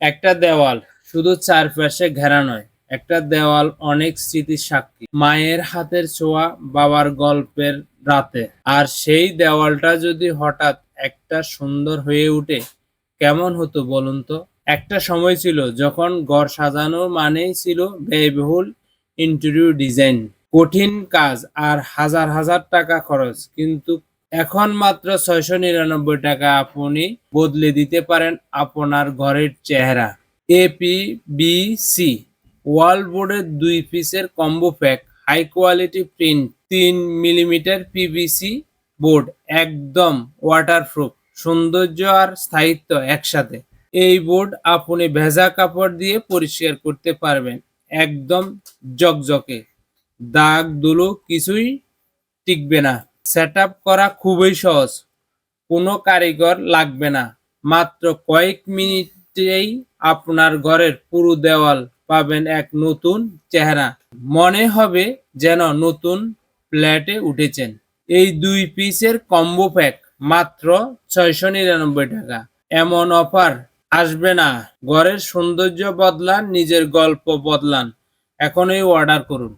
একটা দেওয়াল শুধু চারপাশে ঘেরা নয়, একটা দেওয়াল অনেক স্মৃতির সাক্ষী। মায়ের হাতের ছোঁয়া বাবার গল্পের রাতে। আর সেই দেওয়ালটা যদি হঠাৎ একটা সুন্দর হয়ে উঠে, কেমন হতো বলুন তো? একটা সময় ছিল যখন ঘর সাজানো মানেই ছিল ব্যয়বহুল ইন্টেরিয়র ডিজাইন কঠিন কাজ আর হাজার হাজার টাকা খরচ, কিন্তু এখন মাত্র ছয়শো নিরানব্বই টাকা আপনি বদলে দিতে পারেন আপনার ঘরের চেহারা। এপি বি সি, ওয়াল বোর্ডের দুই পিসের combo pack, high quality print, তিন মিলিমিটার পিভিসি বোর্ড, একদম ওয়াটারপ্রুফ সৌন্দর্য আর স্থায়িত্ব একসাথে। এই বোর্ড আপনি ভেজা কাপড় দিয়ে পরিষ্কার করতে পারবেন, একদম জকজকে। দাগ, দুলো কিছুই টিকবে না। সেট আপ করা খুবই সহজ। কোনো কারিগর লাগবে না। মাত্র কয়েক মিনিটেই আপনার ঘরের পুরো দেওয়াল পাবেন এক নতুন চেহারা। মনে হবে যেন নতুন ফ্ল্যাটে উঠেছেন। এই দুই পিসের কম্বো প্যাক মাত্র ছয়শো নিরানব্বই টাকা। এমন অফার আসবে না। ঘরের সৌন্দর্য বদলান, নিজের গল্প বদলান। এখনই অর্ডার করুন।